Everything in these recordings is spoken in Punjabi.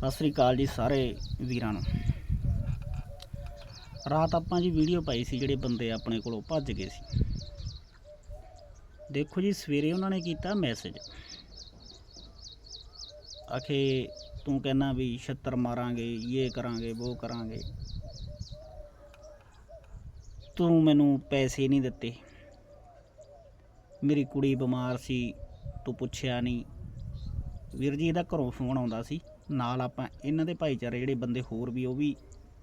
ਸਤਿ ਸ੍ਰੀ ਅਕਾਲ ਜੀ ਸਾਰੇ ਵੀਰਾਂ ਨੂੰ। ਰਾਤ ਆਪਾਂ ਜੀ ਵੀਡੀਓ ਪਾਈ ਸੀ ਜਿਹੜੇ ਬੰਦੇ ਆਪਣੇ ਕੋਲੋਂ ਭੱਜ ਗਏ ਸੀ। ਦੇਖੋ ਜੀ, ਸਵੇਰੇ ਉਹਨਾਂ ਨੇ ਕੀਤਾ ਮੈਸੇਜ ਆਖੇ, ਤੂੰ ਕਹਿਣਾ ਵੀ ਛੱਤਰ ਮਾਰਾਂਗੇ ਇਹ ਕਰਾਂਗੇ ਉਹ ਕਰਾਂਗੇ। ਤੂੰ ਮੈਨੂੰ ਪੈਸੇ ਨਹੀਂ ਦਿੱਤੇ। ਮੇਰੀ ਕੁੜੀ ਬਿਮਾਰ ਸੀ, ਤੂੰ ਪੁੱਛਿਆ ਨਹੀਂ। ਵੀਰ ਜੀ, ਇਹਦਾ ਘਰੋਂ ਫੋਨ ਆਉਂਦਾ ਸੀ। ਨਾਲ ਆਪਾਂ ਇਹਨਾਂ ਦੇ ਭਾਈਚਾਰੇ ਜਿਹੜੇ ਬੰਦੇ ਹੋਰ ਵੀ ਉਹ ਵੀ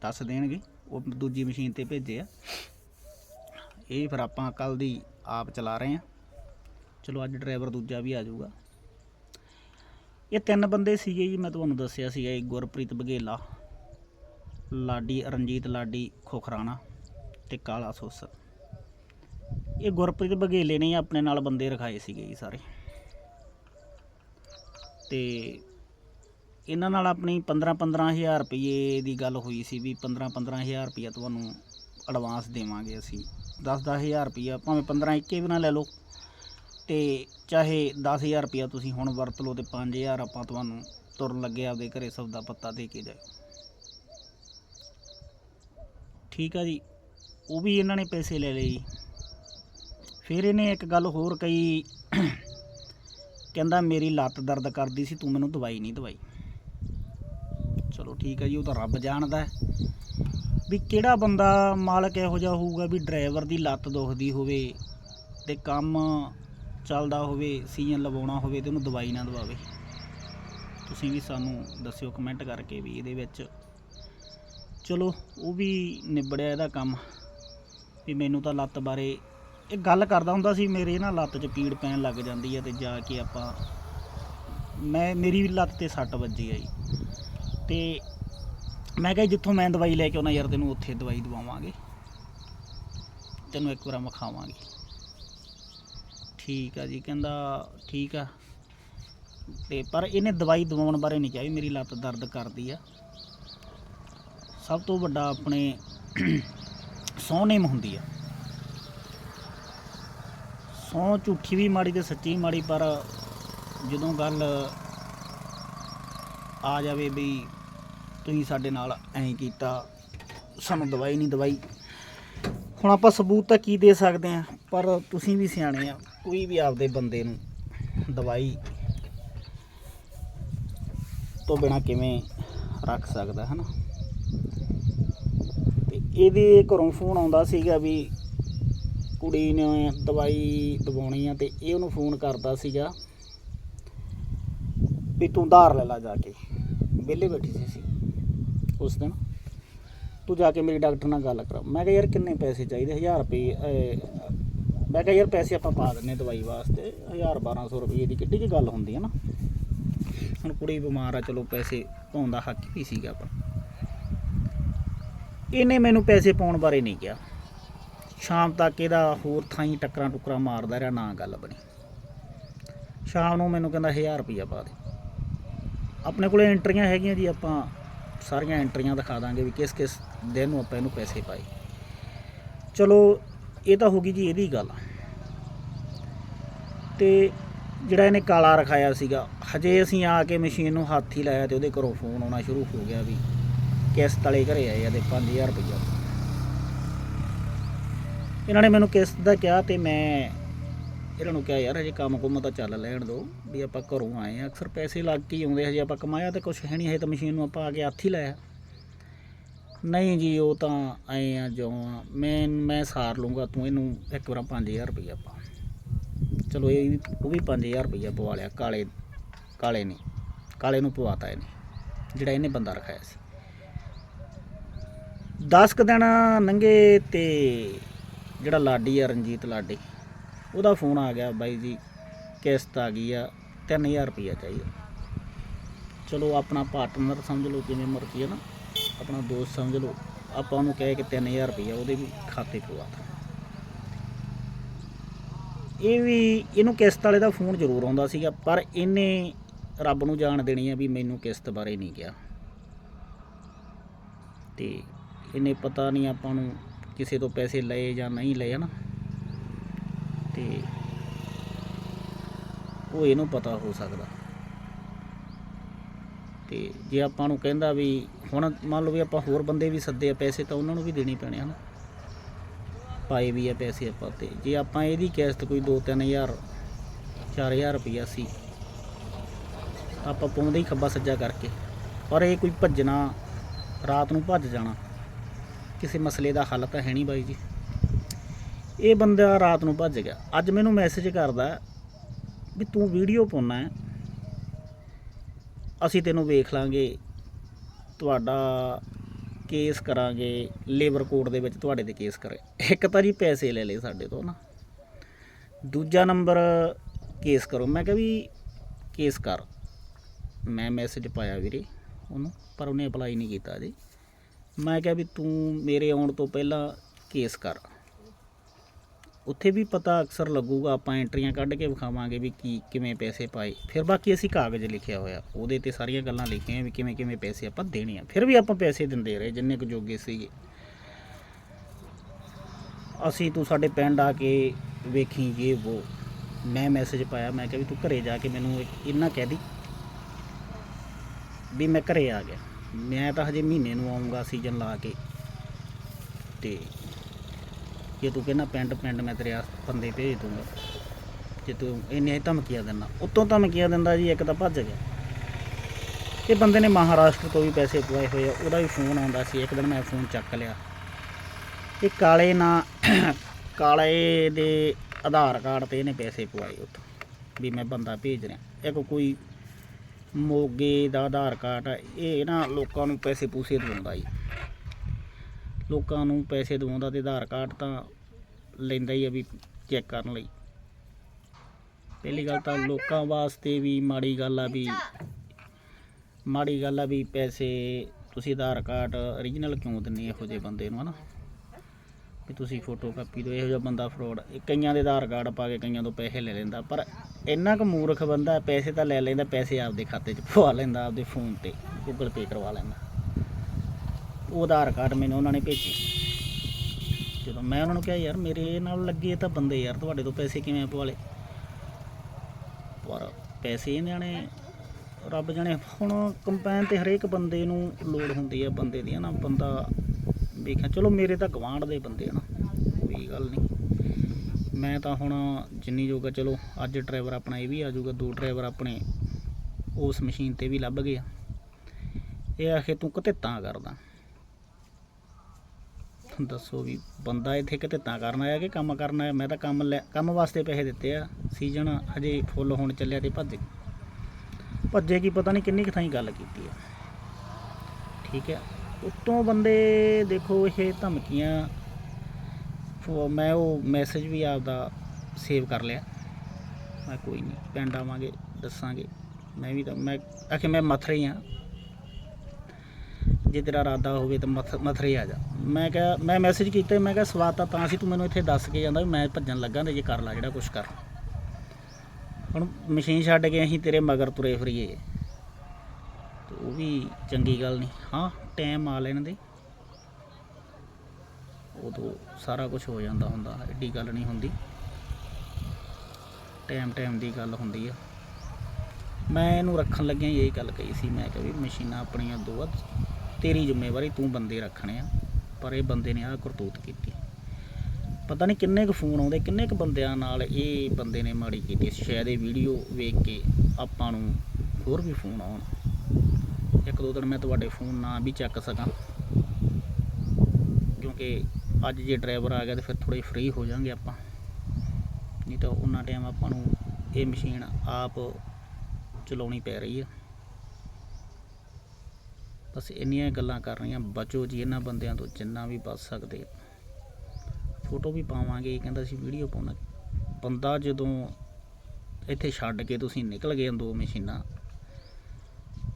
ਦੱਸ ਦੇਣਗੇ, ਉਹ ਦੂਜੀ ਮਸ਼ੀਨ ਤੇ ਭੇਜੇ ਆ। ਇਹ ਫਿਰ ਆਪਾਂ ਕੱਲ ਦੀ ਆਪ ਚਲਾ ਰਹੇ ਆ ਚਲੋ ਅੱਜ ਡਰਾਈਵਰ ਦੂਜਾ ਵੀ ਆ ਜਾਊਗਾ। ਇਹ ਤਿੰਨ ਬੰਦੇ ਸੀਗੇ ਜੀ, ਮੈਂ ਤੁਹਾਨੂੰ ਦੱਸਿਆ ਸੀਗਾ ਇਹ ਗੁਰਪ੍ਰੀਤ ਬਘੇਲਾ, ਲਾਡੀ ਰਣਜੀਤ, ਲਾਡੀ ਖੋਖਰਾਣਾ ਤੇ ਕਾਲਾ ਸੁਸ। ਇਹ ਗੁਰਪ੍ਰੀਤ ਬਘੇਲੇ ਨੇ ਆਪਣੇ ਨਾਲ ਬੰਦੇ ਰਖਾਏ ਸੀਗੇ ਜੀ ਸਾਰੇ। ਤੇ ਇਹਨਾਂ ਨਾਲ ਆਪਣੀ 15 15000 ਰੁਪਏ ਦੀ ਗੱਲ ਹੋਈ ਸੀ ਵੀ 15 15000 ਰੁਪਏ ਤੁਹਾਨੂੰ ਐਡਵਾਂਸ ਦੇਵਾਂਗੇ ਅਸੀਂ। 10 10000 ਰੁਪਏ ਭਾਵੇਂ 15 ਇੱਕੇ ਵੀ ਨਾ ਲੈ ਲਓ। ਤੇ ਚਾਹੇ 10000 ਰੁਪਏ ਤੁਸੀਂ ਹੁਣ ਵਰਤ ਲਓ ਤੇ 5000 ਆਪਾਂ ਤੁਹਾਨੂੰ ਤੁਰਨ ਲੱਗੇ ਆਪਦੇ ਘਰੇ ਸੌਦਾ ਪੱਤਾ ਦੇ ਕੇ ਜਾਓ ਠੀਕ ਆ ਜੀ, ਉਹ ਵੀ ਇਹਨਾਂ ਨੇ ਪੈਸੇ ਲੈ ਲਏ ਜੀ। ਫਿਰ ਇਹਨੇ ਇੱਕ ਗੱਲ ਹੋਰ ਕਹੀ, ਕਹਿੰਦਾ ਮੇਰੀ ਲੱਤ ਦਰਦ ਕਰਦੀ ਸੀ, ਤੂੰ ਮੈਨੂੰ ਦਵਾਈ ਨਹੀਂ ਦਵਾਈ। ਠੀਕ ਹੈ ਜੀ, ਉਹ ਤਾਂ ਰੱਬ ਜਾਣਦਾ ਵੀ ਕਿਹੜਾ ਬੰਦਾ ਮਾਲਕ ਇਹੋ ਜਿਹਾ ਹੋਊਗਾ ਵੀ ਡਰਾਈਵਰ ਦੀ ਲੱਤ ਦੁਖਦੀ ਹੋਵੇ ਤੇ ਕੰਮ ਚੱਲਦਾ ਹੋਵੇ, ਸੀਜ਼ਨ ਲਵਾਉਣਾ ਹੋਵੇ ਤੇ ਉਹਨੂੰ ਦਵਾਈ ਨਾ ਦਵਾਵੇ। ਤੁਸੀਂ ਵੀ ਸਾਨੂੰ ਦੱਸਿਓ ਕਮੈਂਟ ਕਰਕੇ ਵੀ ਇਹਦੇ ਵਿੱਚ। ਚਲੋ, ਉਹ ਵੀ ਨਿਬੜਿਆ ਇਹਦਾ ਕੰਮ। ਵੀ ਮੈਨੂੰ ਤਾਂ ਲੱਤ ਬਾਰੇ ਇਹ ਗੱਲ ਕਰਦਾ ਹੁੰਦਾ ਸੀ, ਮੇਰੇ ਨਾ ਲੱਤ 'ਚ ਪੀੜ ਪੈਣ ਲੱਗ ਜਾਂਦੀ ਹੈ ਤੇ ਜਾ ਕੇ ਆਪਾਂ ਮੈਂ ਮੇਰੀ ਵੀ ਲੱਤ ਤੇ ਸੱਟ ਵੱਜੀ ਆ ਜੀ। ਤੇ ਮੈਂ ਕਿਹਾ ਜਿੱਥੋਂ ਮੈਂ ਦਵਾਈ ਲੈ ਕੇ ਆਉਣਾ ਯਾਰ, ਤੈਨੂੰ ਉੱਥੇ ਦਵਾਈ ਦਵਾਵਾਂਗੇ। ਤੈਨੂੰ ਇੱਕ ਵਾਰ ਵਿਖਾਵਾਂਗੇ। ਠੀਕ ਆ ਜੀ, ਕਹਿੰਦਾ ਠੀਕ ਆ। ਤੇ ਪਰ ਇਹਨੇ ਦਵਾਈ ਦਵਾਉਣ ਬਾਰੇ ਨਹੀਂ ਕਿਹਾ ਵੀ ਮੇਰੀ ਲੱਤ ਦਰਦ ਕਰਦੀ ਆ। ਸਭ ਤੋਂ ਵੱਡਾ ਆਪਣੇ ਸਹੁੰ ਨੇਮ ਹੁੰਦੀ ਆ। ਸਹੁੰ ਝੂਠੀ ਵੀ ਮਾੜੀ ਤੇ ਸੱਚੀ ਵੀ ਮਾੜੀ, ਪਰ ਜਦੋਂ ਗੱਲ ਆ ਜਾਵੇ ਵੀ ਤੁਸੀਂ ਸਾਡੇ ਨਾਲ ਐਂ ਕੀਤਾ, ਸਾਨੂੰ ਦਵਾਈ ਨਹੀਂ ਦਵਾਈ। ਹੁਣ ਆਪਾਂ ਸਬੂਤ ਤਾਂ ਕੀ ਦੇ ਸਕਦੇ ਆ ਪਰ ਤੁਸੀਂ ਵੀ ਸਿਆਣੇ ਆ, ਕੋਈ ਵੀ ਆਪਦੇ ਬੰਦੇ ਨੂੰ ਦਵਾਈ ਤੋਂ ਬਿਨਾ ਕਿਵੇਂ ਰੱਖ ਸਕਦਾ ਹੈ ਨਾ ਤੇ ਇਹਦੇ ਘਰੋਂ ਫੋਨ ਆਉਂਦਾ ਸੀਗਾ ਵੀ ਕੁੜੀ ਨੇ ਦਵਾਈ ਦਵਾਉਣੀ ਆ ਤੇ ਇਹ ਉਹਨੂੰ ਫੋਨ ਕਰਦਾ ਸੀਗਾ ਵੀ ਤੂੰ ਉਧਾਰ ਲੈ ਲਾ ਜਾ ਕੇ। ਵਿਹਲੇ ਬੈਠੀ ਸੀ ਉਸ ਦਿਨ। ਤੂੰ ਜਾ ਕੇ ਮੇਰੀ ਡਾਕਟਰ ਨਾਲ ਗੱਲ ਕਰਾ ਮੈਂ ਕਿਹਾ, ਯਾਰ, ਕਿੰਨੇ ਪੈਸੇ ਚਾਹੀਦੇ? 1000 ਰੁਪਏ ਮੈਂ ਕਿਹਾ, ਯਾਰ, ਪੈਸੇ ਆਪਾਂ ਪਾ ਦਿੰਨੇ ਦਵਾਈ ਵਾਸਤੇ। 1000 1200 ਰੁਪਏ ਦੀ ਕਿੱਡੀ ਕੀ ਗੱਲ ਹੁੰਦੀ ਹੈ ਨਾ? ਹੁਣ ਕੁੜੀ ਬਿਮਾਰ ਆ, ਚਲੋ ਪੈਸੇ ਪਾਉਣ ਦਾ ਹੱਕ ਵੀ ਸੀਗਾ ਆਪਾਂ? ਇਹਨੇ ਮੈਨੂੰ ਪੈਸੇ ਪਾਉਣ ਬਾਰੇ ਨਹੀਂ ਕਿਹਾ। ਸ਼ਾਮ ਤੱਕ ਇਹਦਾ ਹੋਰ ਥਾਈਂ ਟੱਕਰਾਂ ਟੁਕਰਾਂ ਮਾਰਦਾ ਰਿਹਾ, ਨਾ ਗੱਲ ਬਣੀ। ਸ਼ਾਮ ਨੂੰ ਮੈਨੂੰ ਕਹਿੰਦਾ 1000 ਰੁਪਇਆ ਪਾ ਦੇ। ਆਪਣੇ ਕੋਲੇ ਐਂਟਰੀਆਂ ਹੈਗੀਆਂ ਜੀ ਆਪਾਂ ਸਾਰੀਆਂ ਐਂਟਰੀਆਂ ਦਿਖਾ ਦਾਂਗੇ ਵੀ ਕਿਸ ਕਿਸ ਦਿਨ ਨੂੰ ਆਪਾਂ ਇਹਨੂੰ ਪੈਸੇ ਪਾਏ। ਚਲੋ, ਇਹ ਤਾਂ ਹੋ ਗਈ ਜੀ ਇਹਦੀ ਗੱਲ। ਤੇ ਜਿਹੜਾ ਇਹਨੇ ਕਾਲਾ ਰਖਾਇਆ ਸੀਗਾ, ਹਜੇ ਅਸੀਂ ਆ ਕੇ ਮਸ਼ੀਨ ਨੂੰ ਹੱਥ ਹੀ ਲਾਇਆ ਤੇ ਉਹਦੇ ਘਰੋਂ ਫੋਨ ਆਉਣਾ ਸ਼ੁਰੂ ਹੋ ਗਿਆ ਵੀ ਕਿਸ ਤਲੇ ਘਰੇ ਆਏ ਆ ਤੇ 5000 ਰੁਪਇਆ ਇਹਨਾਂ ਨੇ ਮੈਨੂੰ ਕਿਸ ਦਾ ਕਿਹਾ ਤੇ ਮੈਂ ਇਹਨਾਂ ਨੂੰ ਕਿਹਾ, ਯਾਰ, ਹਜੇ ਕੰਮ ਕੁੰਮ ਤਾਂ ਚੱਲ ਲੈਣ ਦੋ, ਵੀ ਆਪਾਂ ਘਰੋਂ ਆਏ ਆ ਅਕਸਰ ਪੈਸੇ ਲੱਗ ਕੇ ਹੀ ਆਉਂਦੇ ਹਜੇ ਆਪਾਂ ਕਮਾਇਆ ਤਾਂ ਕੁਝ ਹੈ ਨਹੀਂ, ਹਜੇ ਤਾਂ ਮਸ਼ੀਨ ਨੂੰ ਆਪਾਂ ਆ ਕੇ ਹੱਥ ਹੀ ਲਾਇਆ। ਨਹੀਂ ਜੀ, ਉਹ ਤਾਂ ਆਏ ਆ ਜੋ ਆ। ਮੈਂ ਮੈਂ ਸਾਰ ਲੂੰਗਾ ਤੂੰ ਇਹਨੂੰ ਇੱਕ ਵਾਰ 5000 ਰੁਪਈਆ ਪਾ। ਚਲੋ, ਇਹ ਵੀ, ਉਹ ਵੀ 5000 ਰੁਪਈਆ ਪਵਾ ਲਿਆ, ਕਾਲੇ ਕਾਲੇ ਨੇ, ਕਾਲੇ ਨੂੰ ਪਵਾਤਾ ਇਹਨੇ, ਜਿਹੜਾ ਇਹਨੇ ਬੰਦਾ ਰਖਾਇਆ ਸੀ। 10 ਕੁ ਦਿਨ ਲੰਘੇ ਤੇ ਜਿਹੜਾ ਲਾਡੀ ਆ, ਰਣਜੀਤ ਲਾਡੀ ਉਹਦਾ ਫੋਨ ਆ ਗਿਆ ਬਾਈ ਜੀ, ਕਿਸ਼ਤ ਆ ਗਈ ਆ 3000 ਰੁਪਈਆ ਚਾਹੀਦਾ। ਚਲੋ ਆਪਣਾ ਪਾਰਟਨਰ ਸਮਝ ਲਓ ਜਿਵੇਂ ਮਰਜ਼ੀ ਹੈ ਨਾ, ਆਪਣਾ ਦੋਸਤ ਸਮਝ ਲਓ, ਆਪਾਂ ਉਹਨੂੰ ਕਹੇ ਕਿ 3000 ਰੁਪਈਆ ਉਹਦੇ ਵੀ ਖਾਤੇ ਪਵਾ ਤਾ ਇਹ ਵੀ ਇਹਨੂੰ ਕਿਸ਼ਤ ਵਾਲੇ ਦਾ ਫੋਨ ਜ਼ਰੂਰ ਆਉਂਦਾ ਸੀਗਾ, ਪਰ ਇਹਨੇ ਰੱਬ ਨੂੰ ਜਾਣ ਦੇਣੀ ਆ ਵੀ ਮੈਨੂੰ ਕਿਸ਼ਤ ਬਾਰੇ ਨਹੀਂ ਕਿਹਾ। ਤੇ ਇਹਨੇ ਪਤਾ ਨਹੀਂ ਆਪਾਂ ਨੂੰ ਕਿਸੇ ਤੋਂ ਪੈਸੇ ਲਏ ਜਾਂ ਨਹੀਂ ਲਏ ਹਨਾ ਤੇ ਉਹ ਇਹਨੂੰ ਪਤਾ ਹੋ ਸਕਦਾ। ਤੇ ਜੇ ਆਪਾਂ ਨੂੰ ਕਹਿੰਦਾ ਵੀ ਹੁਣ ਮੰਨ ਲਓ ਵੀ ਆਪਾਂ ਹੋਰ ਬੰਦੇ ਵੀ ਸੱਦੇ ਆ ਪੈਸੇ ਤਾਂ ਉਹਨਾਂ ਨੂੰ ਵੀ ਦੇਣੇ ਪੈਣੇ ਹਨ ਪਾਏ ਵੀ ਆ ਪੈਸੇ ਆਪਾਂ ਤੇ। ਜੇ ਆਪਾਂ ਇਹਦੀ ਕਿਸ਼ਤ ਕੋਈ 2-3000 4000 ਰੁਪਈਆ ਸੀ, ਆਪਾਂ ਪਾਉਂਦੇ ਹੀ ਖੱਬਾ ਸੱਜਾ ਕਰਕੇ। ਪਰ ਇਹ ਕੋਈ ਭੱਜਣਾ, ਰਾਤ ਨੂੰ ਭੱਜ ਜਾਣਾ, ਕਿਸੇ ਮਸਲੇ ਦਾ ਹੱਲ ਤਾਂ ਹੈ ਨਹੀਂ ਬਾਈ ਜੀ। ਇਹ ਬੰਦਾ ਰਾਤ ਨੂੰ ਭੱਜ ਗਿਆ। ਅੱਜ ਮੈਨੂੰ ਮੈਸੇਜ ਕਰਦਾ ਵੀ ਤੂੰ ਵੀਡੀਓ ਪਾਉਣਾ ਹੈ। ਅਸੀਂ ਤੈਨੂੰ ਵੇਖ ਲਾਂਗੇ। ਤੁਹਾਡਾ ਕੇਸ ਕਰਾਂਗੇ। ਲੇਬਰ ਕੋਰਟ ਦੇ ਵਿੱਚ ਤੁਹਾਡੇ ਤੇ ਕੇਸ ਕਰੇ। ਇੱਕ ਤਾਂ ਜੀ ਪੈਸੇ ਲੈ ਲਏ ਸਾਡੇ ਤੋਂ ਨਾ। ਦੂਜਾ ਨੰਬਰ ਕੇਸ ਕਰੋ। ਮੈਂ ਕਿਹਾ ਵੀ ਕੇਸ ਕਰ। ਮੈਂ ਮੈਸੇਜ ਪਾਇਆ ਵੀਰੇ ਉਹਨੂੰ, ਪਰ ਉਹਨੇ ਅਪਲਾਈ ਨਹੀਂ ਕੀਤਾ ਜੀ। ਮੈਂ ਕਿਹਾ ਵੀ ਤੂੰ ਮੇਰੇ ਆਉਣ ਤੋਂ ਪਹਿਲਾਂ ਕੇਸ ਕਰ। ਉੱਥੇ ਵੀ ਪਤਾ ਅਕਸਰ ਲੱਗੂਗਾ, ਆਪਾਂ ਐਂਟਰੀਆਂ ਕੱਢ ਕੇ ਵਿਖਾਵਾਂਗੇ ਵੀ ਕੀ, ਕਿਵੇਂ ਪੈਸੇ ਪਾਏ। ਫਿਰ ਬਾਕੀ ਅਸੀਂ ਕਾਗਜ਼ ਲਿਖਿਆ ਹੋਇਆ। ਉਹਦੇ ਤੇ ਸਾਰੀਆਂ ਗੱਲਾਂ ਲਿਖੀਆਂ ਵੀ ਕਿਵੇਂ ਕਿਵੇਂ ਪੈਸੇ ਆਪਾਂ ਦੇਣੇ ਆ। ਫਿਰ ਵੀ ਆਪਾਂ ਪੈਸੇ ਦਿੰਦੇ ਰਹੇ, ਜਿੰਨੇ ਕੁ ਜੋਗੇ ਸੀਗੇ। ਅਸੀਂ ਤੂੰ ਸਾਡੇ ਪਿੰਡ ਆ ਕੇ ਵੇਖੀ ਇਹ ਉਹ ਮੈਂ ਮੈਸੇਜ ਪਾਇਆ, ਮੈਂ ਕਿਹਾ ਵੀ ਤੂੰ ਘਰੇ ਜਾ ਕੇ ਮੈਨੂੰ ਇੱਕ ਇੰਨਾ ਕਹਿ ਦੀ ਵੀ ਮੈਂ ਘਰੇ ਆ ਗਿਆ। ਮੈਂ ਤਾਂ ਹਜੇ ਮਹੀਨੇ ਨੂੰ ਆਉਂਗਾ ਸੀਜ਼ਨ ਲਾ ਕੇ। ਤੇ ਜੇ ਤੂੰ ਕਹਿੰਦਾ ਪਿੰਡ ਪਿੰਡ ਮੈਂ ਤੇਰੇ ਬੰਦੇ ਭੇਜ ਦੂੰਗਾ। ਜੇ ਤੂੰ ਇੰਨੀਆਂ ਹੀ ਧਮਕੀਆਂ ਦਿੰਦਾ। ਉੱਤੋਂ ਧਮਕੀਆਂ ਦਿੰਦਾ ਜੀ, ਇੱਕ ਤਾਂ ਭੱਜ ਗਿਆ। ਇਹ ਬੰਦੇ ਨੇ ਮਹਾਰਾਸ਼ਟਰ ਤੋਂ ਵੀ ਪੈਸੇ ਪਵਾਏ ਹੋਏ ਆ, ਉਹਦਾ ਵੀ ਫੋਨ ਆਉਂਦਾ ਸੀ। ਇੱਕ ਦਿਨ ਮੈਂ ਫੋਨ ਚੱਕ ਲਿਆ। ਇਹ ਕਾਲੇ ਨਾ, ਕਾਲੇ ਦੇ ਆਧਾਰ ਕਾਰਡ ਤੇ ਇਹਨੇ ਪੈਸੇ ਪਵਾਏ ਉੱਥੋਂ, ਵੀ ਮੈਂ ਬੰਦਾ ਭੇਜ ਰਿਹਾ। ਇੱਕ ਕੋਈ ਮੋਗੇ ਦਾ ਆਧਾਰ ਕਾਰਡ ਆ, ਇਹ ਨਾ ਲੋਕਾਂ ਨੂੰ ਪੈਸੇ ਪੂਸੇ ਦਵਾਉਂਦਾ ਜੀ। ਲੋਕਾਂ ਨੂੰ ਪੈਸੇ ਦਵਾਉਂਦਾ ਤੇ ਆਧਾਰ ਕਾਰਡ ਤਾਂ ਲੈਂਦਾ ਹੀ ਆ ਵੀ ਚੈੱਕ ਕਰਨ ਲਈ। ਪਹਿਲੀ ਗੱਲ ਤਾਂ ਲੋਕਾਂ ਵਾਸਤੇ ਵੀ ਮਾੜੀ ਗੱਲ ਆ ਵੀ ਮਾੜੀ ਗੱਲ ਆ ਵੀ ਪੈਸੇ ਤੁਸੀਂ ਆਧਾਰ ਕਾਰਡ ਓਰੀਜਨਲ ਕਿਉਂ ਦਿੰਦੇ ਇਹੋ ਜਿਹੇ ਬੰਦੇ ਨੂੰ, ਹਨਾ? ਵੀ ਤੁਸੀਂ ਫੋਟੋ ਕਾਪੀ ਦਿਓ, ਇਹੋ ਜਿਹਾ ਬੰਦਾ ਫਰਾਡ ਕਈਆਂ ਦੇ ਆਧਾਰ ਕਾਰਡ ਪਾ ਕੇ ਕਈਆਂ ਤੋਂ ਪੈਸੇ ਲੈ ਲੈਂਦਾ, ਪਰ ਇੰਨਾ ਕੁ ਮੂਰਖ ਬੰਦਾ ਪੈਸੇ ਤਾਂ ਲੈ ਲੈਂਦਾ, ਪੈਸੇ ਆਪਦੇ ਖਾਤੇ 'ਚ ਪਵਾ ਲੈਂਦਾ, ਆਪਦੇ ਫੋਨ ਤੇ ਗੂਗਲ ਪੇ ਕਰਵਾ ਲੈਂਦਾ। ਉਹ ਆਧਾਰ ਕਾਰਡ ਮੈਨੂੰ ਉਹਨਾਂ ਨੇ ਭੇਜੀ। ਜਦੋਂ ਮੈਂ ਉਹਨਾਂ ਨੂੰ ਕਿਹਾ, ਯਾਰ, ਮੇਰੇ ਨਾਲ ਲੱਗੇ ਤਾਂ ਬੰਦੇ ਯਾਰ, ਤੁਹਾਡੇ ਤੋਂ ਪੈਸੇ ਕਿਵੇਂ ਪਵਾ ਪਰ ਪੈਸੇ ਇਹਨਾਂ ਨੇ ਰੱਬ ਜਾਣੇ, ਹੁਣ ਕੰਪੈਨ ਤੇ ਹਰੇਕ ਬੰਦੇ ਨੂੰ ਲੋੜ ਹੁੰਦੀ ਆ, ਬੰਦੇ ਦੀ ਨਾ ਬੰਦਾ ਵੇਖਿਆ, ਚਲੋ ਮੇਰੇ ਤਾਂ ਗਵਾਂਢ ਦੇ ਬੰਦੇ ਆ ਨਾ, ਕੋਈ ਗੱਲ ਨਹੀਂ। ਮੈਂ ਤਾਂ ਹੁਣ ਜਿੰਨੀ ਜੋਗਾ, ਚਲੋ, ਅੱਜ ਡਰਾਈਵਰ ਆਪਣਾ ਇਹ ਵੀ ਆ ਜਾਊਗਾ, ਦੋ ਡਰਾਈਵਰ ਆਪਣੇ ਉਸ ਮਸ਼ੀਨ ਤੇ ਵੀ ਲੱਭ ਗਏ ਆ। ਇਹ ਆਖੇ, ਤੂੰ ਕਿਤੇ ਤਾਂ ਕਰਦਾ? ਦੱਸੋ ਵੀ ਬੰਦਾ ਇੱਥੇ ਕਿਤੇ ਤਾਂ ਕਰਨ ਆਇਆ ਕਿ ਕੰਮ ਕਰਨ ਆਇਆ? ਮੈਂ ਤਾਂ ਕੰਮ ਲੈ ਕੰਮ ਵਾਸਤੇ ਪੈਸੇ ਦਿੱਤੇ ਆ। ਸੀਜ਼ਨ ਹਜੇ ਫੁੱਲ ਹੋਣ ਚੱਲਿਆ ਤੇ ਭੱਜ ਭੱਜੇ ਕੀ ਪਤਾ ਨਹੀਂ ਕਿੰਨੀ ਕੁ ਥਾਈਂ ਗੱਲ ਕੀਤੀ ਆ। ਠੀਕ ਹੈ ਉੱਤੋਂ ਬੰਦੇ ਦੇਖੋ ਇਹ ਧਮਕੀਆਂ ਫੋ- ਮੈਂ ਉਹ ਮੈਸੇਜ ਵੀ ਆਪਦਾ ਸੇਵ ਕਰ ਲਿਆ। ਮੈਂ ਕੋਈ ਨਹੀਂ, ਪਿੰਡ ਆਵਾਂਗੇ, ਦੱਸਾਂਗੇ। ਮੈਂ ਵੀ ਤਾਂ ਮੈਂ ਆਖੇ ਮੈਂ ਮਥਰੇ ਆ। ਜੇ ਤੇਰਾ ਇਰਾਦਾ ਹੋਵੇ ਤਾਂ ਮਥ ਮਥਰੇ ਆ ਜਾ। ਮੈਂ ਕਿਹਾ, ਮੈਂ ਮੈਸੇਜ ਕੀਤਾ ਮੈਂ ਕਿਹਾ, ਸਵਾਦ ਤਾਂ ਤਾਂ ਸੀ, ਤੂੰ ਮੈਨੂੰ ਇੱਥੇ ਦੱਸ ਕੇ ਜਾਂਦਾ ਵੀ ਮੈਂ ਭੱਜਣ ਲੱਗਾ ਤੇ ਜੇ ਕਰ ਲਾ ਜਿਹੜਾ ਕੁਛ ਕਰ। ਹੁਣ ਮਸ਼ੀਨ ਛੱਡ ਕੇ ਅਸੀਂ ਤੇਰੇ ਮਗਰ ਤੁਰੇ ਫਰੀਏ। ਤੇ ਉਹ ਵੀ ਚੰਗੀ ਗੱਲ ਨਹੀਂ। ਹਾਂ ਟਾਈਮ ਆ ਲੈਣ ਦੇ। ਉਦੋਂ ਸਾਰਾ ਕੁਝ ਹੋ ਜਾਂਦਾ ਹੁੰਦਾ, ਐਡੀ ਗੱਲ ਨਹੀਂ ਹੁੰਦੀ। ਟਾਈਮ ਟਾਈਮ ਦੀ ਗੱਲ ਹੁੰਦੀ ਆ। ਮੈਂ ਇਹਨੂੰ ਰੱਖਣ ਲੱਗਿਆ ਇਹ ਗੱਲ ਕਹੀ ਸੀ, ਮੈਂ ਕਿਹਾ ਵੀ ਮਸ਼ੀਨਾਂ ਆਪਣੀਆਂ ਦੋ ਆ, ਤੇਰੀ ਜ਼ਿੰਮੇਵਾਰੀ ਤੂੰ ਬੰਦੇ ਰੱਖਣੇ ਆ। ਪਰ ਇਹ ਬੰਦੇ ਨੇ ਆਹ ਕਰਤੂਤ ਕੀਤੀ। ਪਤਾ ਨਹੀਂ ਕਿੰਨੇ ਕੁ ਫੋਨ ਆਉਂਦੇ, ਕਿੰਨੇ ਕੁ ਬੰਦਿਆਂ ਨਾਲ ਇਹ ਬੰਦੇ ਨੇ ਮਾੜੀ ਕੀਤੀ। ਸ਼ਾਇਦ ਇਹ ਵੀਡੀਓ ਵੇਖ ਕੇ ਆਪਾਂ ਨੂੰ ਹੋਰ ਵੀ ਫੋਨ ਆਉਣ। ਇੱਕ ਦੋ ਦਿਨ ਮੈਂ ਤੁਹਾਡੇ ਫੋਨ ਨਾ ਵੀ ਚੱਕ ਸਕਾਂ। ਕਿਉਂਕਿ ਅੱਜ ਜੇ ਡਰਾਈਵਰ ਆ ਗਿਆ ਤੇ ਫਿਰ ਥੋੜੇ ਫ੍ਰੀ ਹੋ ਜਾਾਂਗੇ ਆਪਾਂ। ਨਹੀਂ ਤਾਂ ਉਹਨਾਂ ਟਾਈਮ ਆਪਾਂ ਨੂੰ ਇਹ ਮਸ਼ੀਨ ਆਪ ਚਲਾਉਣੀ ਪੈ ਰਹੀ ਆ ਬਸ ਇੰਨੀਆਂ ਗੱਲਾਂ ਕਰ ਰਹੀਆਂ, ਬਚੋ ਜੀ ਇਹਨਾਂ ਬੰਦਿਆਂ ਤੋਂ ਜਿੰਨਾ ਵੀ ਬਚ ਸਕਦੇ। ਫੋਟੋ ਵੀ ਪਾਵਾਂਗੇ ਕਹਿੰਦਾ ਸੀ ਵੀਡੀਓ ਪਾਉਣਾ। ਬੰਦਾ ਜਦੋਂ ਇੱਥੇ ਛੱਡ ਕੇ ਤੁਸੀਂ ਨਿਕਲ ਗਏ ਦੋ ਮਸ਼ੀਨਾਂ,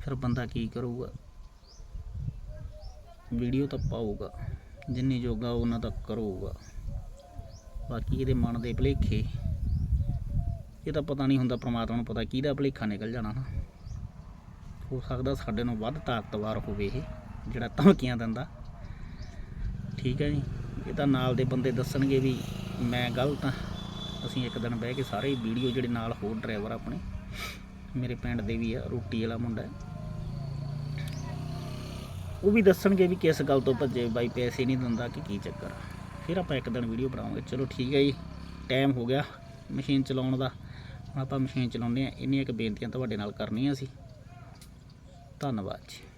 ਫਿਰ ਬੰਦਾ ਕੀ ਕਰੂਗਾ? ਵੀਡੀਓ ਤਾਂ ਪਾਊਗਾ, ਜਿੰਨੀ ਜੋਗਾ ਉਹਨਾਂ ਤੱਕ ਕਰੂਗਾ। ਬਾਕੀ ਇਹਦੇ ਮਨ ਦੇ ਭੁਲੇਖੇ, ਇਹ ਤਾਂ ਪਤਾ ਨਹੀਂ ਹੁੰਦਾ ਪ੍ਰਮਾਤਮਾ ਨੂੰ ਪਤਾ ਕਿਹਦਾ ਭੁਲੇਖਾ ਨਿਕਲ ਜਾਣਾ। ਨਾ ਹੋ ਸਕਦਾ ਸਾਡੇ ਨੂੰ ਵੱਧ ਤਾਕਤਵਰ ਹੋਵੇ ਇਹ, ਜਿਹੜਾ ਧਮਕੀਆਂ ਦਿੰਦਾ। ਠੀਕ ਹੈ ਜੀ। ਇਹ ਤਾਂ ਨਾਲ ਦੇ ਬੰਦੇ ਦੱਸਣਗੇ ਵੀ ਮੈਂ ਗਲਤ ਹਾਂ। ਅਸੀਂ ਇੱਕ ਦਿਨ ਬਹਿ ਕੇ ਸਾਰੇ ਵੀਡੀਓ ਜਿਹੜੇ ਨਾਲ ਹੋਰ ਡਰਾਈਵਰ ਆਪਣੇ, ਮੇਰੇ ਪਿੰਡ ਦੇ ਵੀ ਆ, ਰੋਟੀ ਵਾਲਾ ਮੁੰਡਾ। ਉਹ ਵੀ ਦੱਸਣਗੇ ਵੀ ਕਿਸ ਗੱਲ ਤੋਂ ਭੱਜੇ, ਬਾਈ ਪੈਸੇ ਨਹੀਂ ਦਿੰਦਾ ਕਿ ਕੀ ਚੱਕਰ। ਆ। ਫਿਰ ਆਪਾਂ ਇੱਕ ਦਿਨ ਵੀਡੀਓ ਬਣਾਉਂਗੇ ਚਲੋ ਠੀਕ ਹੈ ਜੀ ਟਾਈਮ ਹੋ ਗਿਆ ਮਸ਼ੀਨ ਚਲਾਉਣ ਦਾ। ਹੁਣ ਆਪਾਂ ਮਸ਼ੀਨ ਚਲਾਉਂਦੇ ਆ ਇੰਨੀਆਂ ਇੱਕ ਬੇਨਤੀਆਂ ਤੁਹਾਡੇ ਨਾਲ ਕਰਨੀਆਂ ਸੀ। ਧੰਨਵਾਦ ਜੀ।